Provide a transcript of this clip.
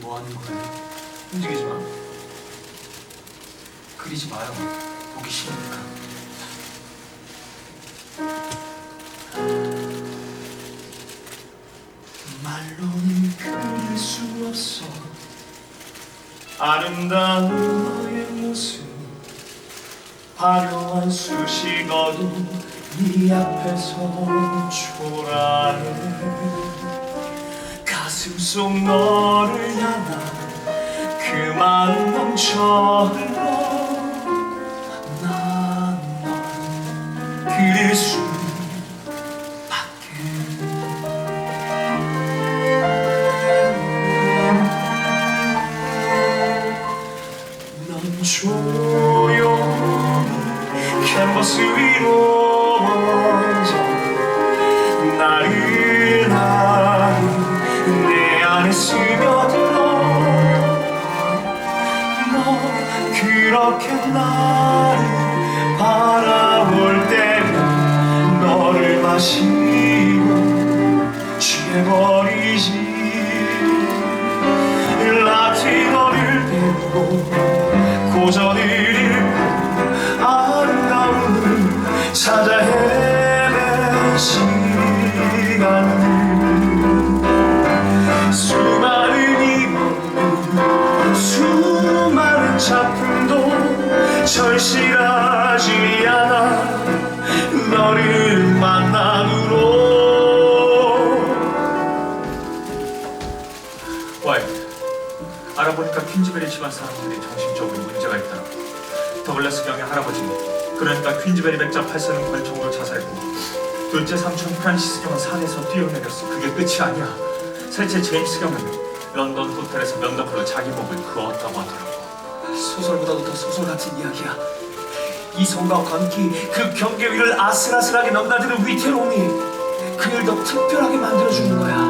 뭐 하는 거예요? 움직이지 마. 그리지 마요. 보기 싫으니까. 말로는 그릴 수 없어 아름다운 너의 모습 화려한 수식어도 네 앞에서 초라 가슴 속 너를 향한 그 넘쳐 흘러 난널 그릴 수밖에 넌 조용히 캔버스 위로 스며들어 너 그렇게 나를 바라볼 때면 너를 마시고 취해버리지. 라틴어를 배우고 고전을 읽고 아름다움을 찾아 헤맨 시 절실하지 않아. 너를 만난 후로. 와이 알아보니까 퀸즈베리 집안 사람들이 정신적으로 문제가 있더라고 더글라스 경의 할아버지 그러니까 퀸즈베리 백자 8세는 권총으로 자살했고 둘째 삼촌 프란시스 경은 산에서 뛰어내렸어 그게 끝이 아니야. 셋째 제임스 경은 런던 호텔에서 면도칼로 자기 목을 그었다고 하더라고 소설보다도 더 소설 같은 이야기야. 이성과 관계, 그 경계 위를 아슬아슬하게 넘나드는 위태로움이 그를 더 특별하게 만들어주는 거야.